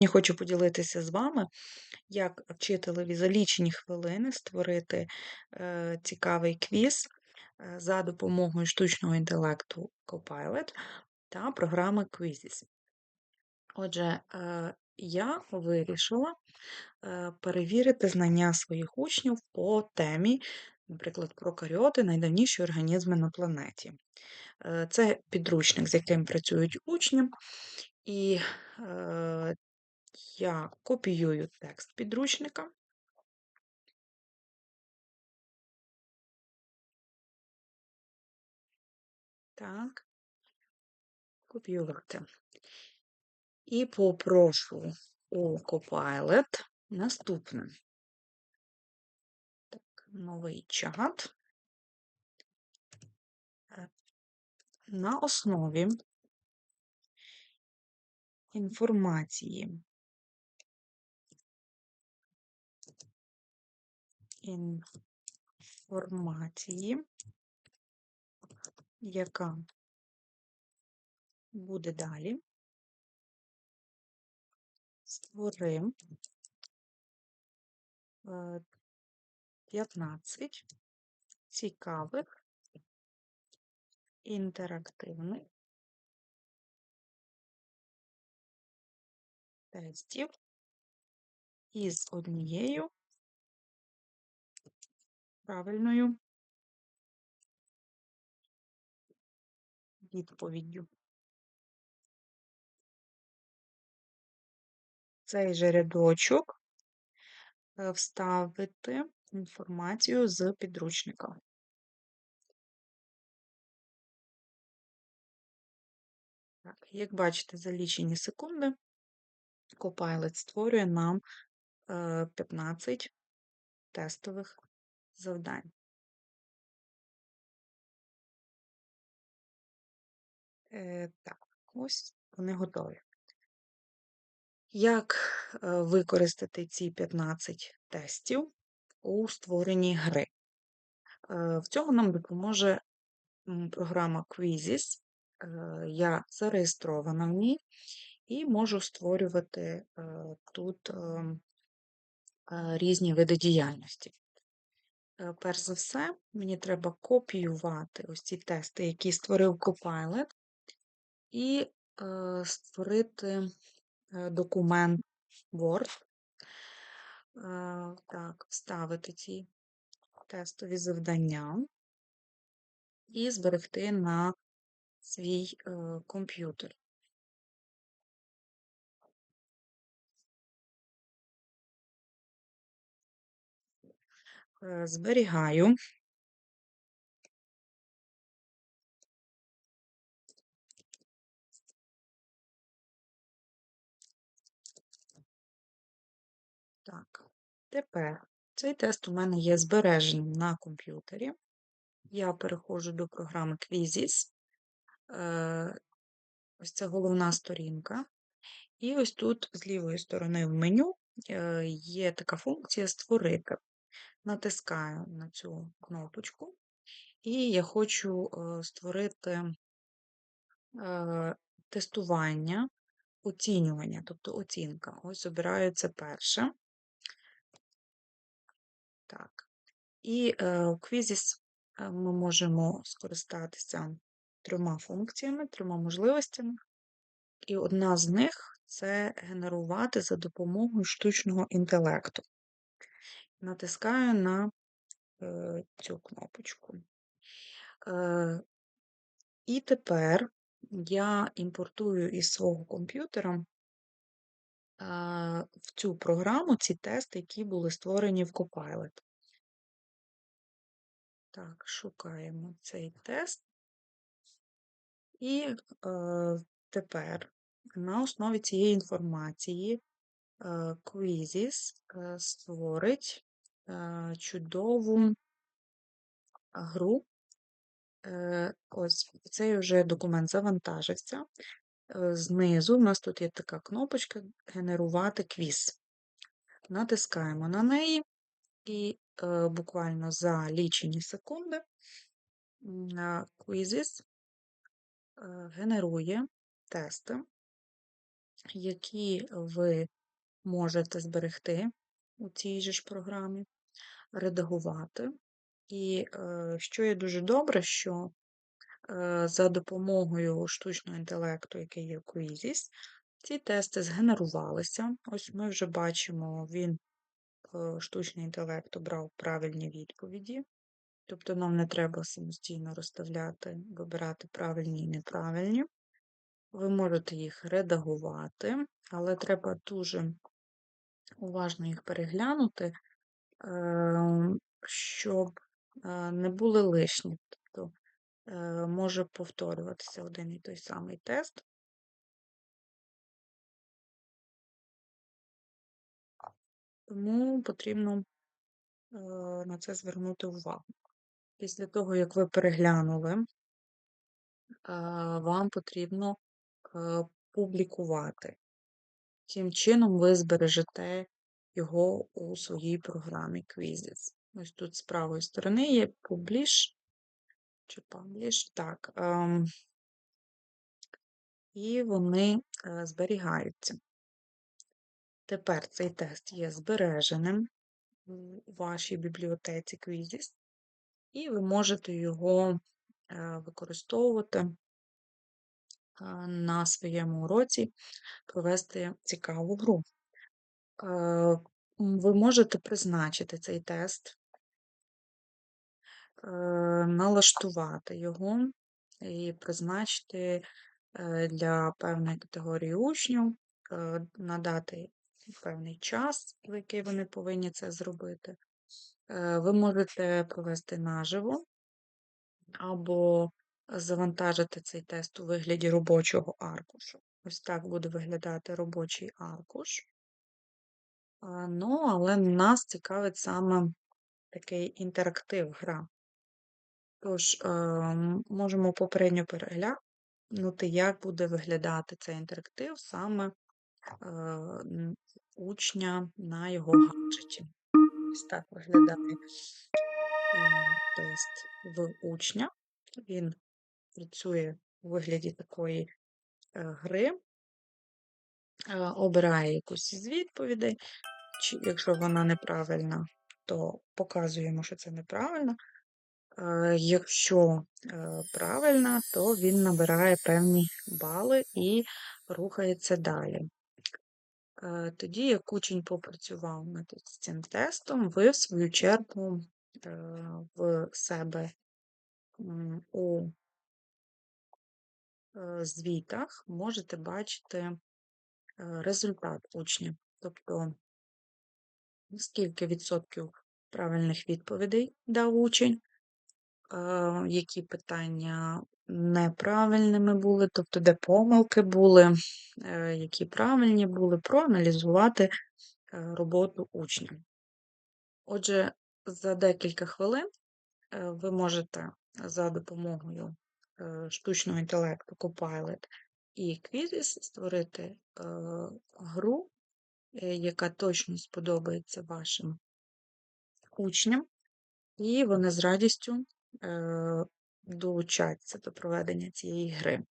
Я хочу поділитися з вами, як вчителеві за лічені хвилини створити е, цікавий квіз е, за допомогою штучного інтелекту Copilot та програми Quizzes. Отже, е, я вирішила перевірити знання своїх учнів по темі, наприклад, прокаріоти найдавніші організми на планеті. Це підручник, з яким працюють учні, і я копіюю текст підручника. Так, копіювати. І попрошу у Copilot наступне. Так, новий чат. На основі інформації інформації, яка буде далі, створи е, 15 цікавих інтерактивних тестів із однією правильною відповіддю. Цей же рядочок е, вставити інформацію з підручника. Так, як бачите, за лічені секунди Copilot створює нам е, 15 тестових завдань. Е, Так, ось вони готові. Як е, використати ці 15 тестів у створенні гри? Е, В цьому нам допоможе програма Quizzes. Е, Я зареєстрована в ній і можу створювати тут ем, різні види діяльності. Е, Перш за все, мені треба копіювати ось ці тести, які створив Copilot, і е, створити е, документ Word. Е, Так, вставити ці тестові завдання і зберегти на свій е, комп'ютер. Зберігаю. Так, тепер цей тест у мене є збереженим на комп'ютері. Я переходжу до програми Quizzes. Е, Ось це головна сторінка. І ось тут з лівої сторони в меню е, є така функція Створити. Натискаю на цю кнопочку, і я хочу е, створити е, тестування, оцінювання, тобто оцінка. Ось обираю це перше. Так. І у Quizzes е, ми можемо скористатися трьома функціями, трьома можливостями. І одна з них це генерувати за допомогою штучного інтелекту. Натискаю на е, цю кнопочку. Е, І тепер я імпортую із свого комп'ютера е, в цю програму ці тести, які були створені в Copilot. Так, шукаємо цей тест. І е, тепер на основі цієї інформації е, Quizzes е, створить чудову гру. Е, ось цей вже документ завантажився. Е, знизу в нас тут є така кнопочка Генерувати квіз. Натискаємо на неї, і е, буквально за лічені секунди на Quizzes е, генерує тести які ви можете зберегти у цій же ж програмі, редагувати. І е, що є дуже добре, що е, за допомогою штучного інтелекту, який є Quizzes, ці тести згенерувалися. Ось ми вже бачимо, він, е, штучний інтелект, обрав правильні відповіді. Тобто нам не треба самостійно розставляти, вибирати правильні і неправильні. Ви можете їх редагувати, але треба дуже уважно їх переглянути, щоб е, не були лишні. Тобто е, може повторюватися один і той самий тест. Тому потрібно е, на це звернути увагу. Після того, як ви переглянули, вам потрібно публікувати. Тим чином ви збережете його у своїй програмі Quizzes. Ось тут з правої сторони є Publish чи Publish, так. Ем, і вони е, зберігаються. Тепер цей тест є збереженим у вашій бібліотеці Quizzes, і ви можете його е, використовувати е, на своєму уроці, провести цікаву гру. Е, ви можете призначити цей тест, налаштувати його і призначити для певної категорії учнів, надати певний час, в який вони повинні це зробити. Ви можете провести наживо або завантажити цей тест у вигляді робочого аркушу. Ось так буде виглядати робочий аркуш. Ну, але нас цікавить саме такий інтерактив гра. Тож, можемо попередньо переглянути, як буде виглядати цей інтерактив саме учня на його гаджеті. Ось так виглядає тест в учня. Він працює у вигляді такої е, гри, е, обирає якусь із відповідей, чи якщо вона неправильна, то показуємо, що це неправильно. Е, якщо правильна, то він набирає певні бали і рухається далі. Тоді, як учень попрацював над цим тестом, ви, в свою чергу, в себе у Е, звітах можете бачити е, результат учня, тобто скільки відсотків правильних відповідей дав учень, е, які питання неправильними були, тобто де помилки були, які правильні були, проаналізувати роботу учня. Отже, за декілька хвилин ви можете за допомогою Е, штучного інтелекту Copilot і Quizzes створити е, гру, е, яка точно сподобається вашим учням, і вони з радістю долучаться до проведення цієї гри.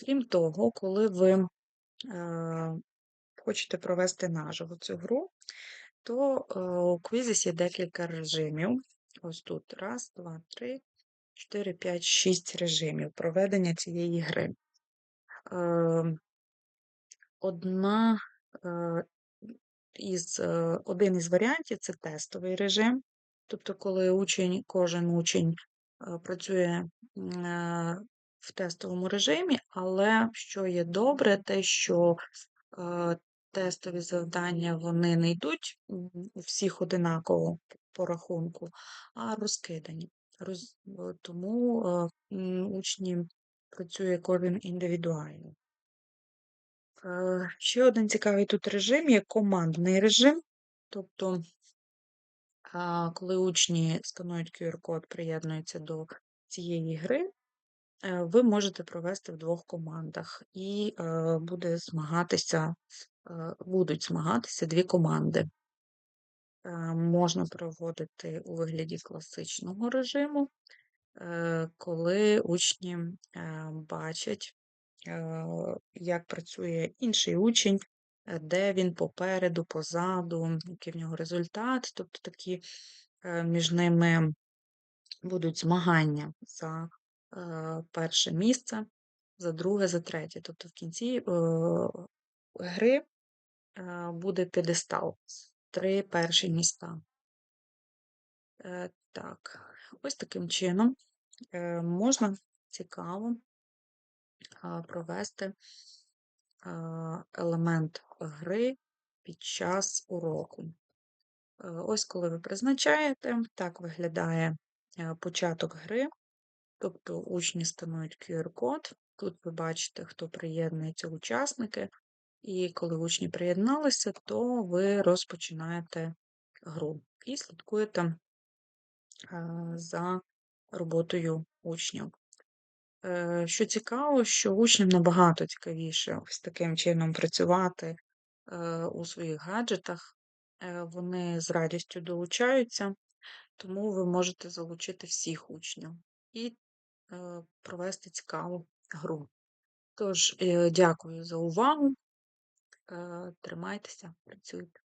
Крім того, коли ви хочете провести наживо цю гру, то у Quizzes є декілька режимів. Ось тут раз, два, три, 4, 5, 6 режимів проведення цієї гри. Ем, одна е, із, е, Один із варіантів це тестовий режим. Тобто, коли учень, кожен учень е, працює в тестовому режимі, але що є добре, те, що тестові завдання вони не йдуть у всіх одинаково по рахунку, а розкидані. Тому учні працює кожен індивідуально. Ще один цікавий тут режим є командний режим. Тобто, коли учні сканують QR-код, приєднуються до цієї гри, е, ви можете провести в двох командах, і е, буде змагатися, е, будуть змагатися дві команди. Е, можна проводити у вигляді класичного режиму, е, коли учні е, бачать е, як працює інший учень, е, де він попереду, позаду, який в нього результат. Тобто такі е, між ними будуть змагання за е, перше місце, за друге, за третє. Тобто в кінці е, гри е, буде п'єдестал, три перші міста. Е, Так, ось таким чином е, можна цікаво провести елемент гри під час уроку. Е, Ось коли ви призначаєте, так виглядає е, початок гри, тобто учні станують QR-код. Тут ви бачите, хто приєднується учасники, і коли учні приєдналися, то ви розпочинаєте гру і слідкуєте е, за роботою учнів. Е, Що цікаво, що учням набагато цікавіше ось таким чином працювати е, у своїх гаджетах. Е, Вони з радістю долучаються, тому ви можете залучити всіх учнів і провести цікаву гру. Тож, дякую за увагу. Тримайтеся, працюйте.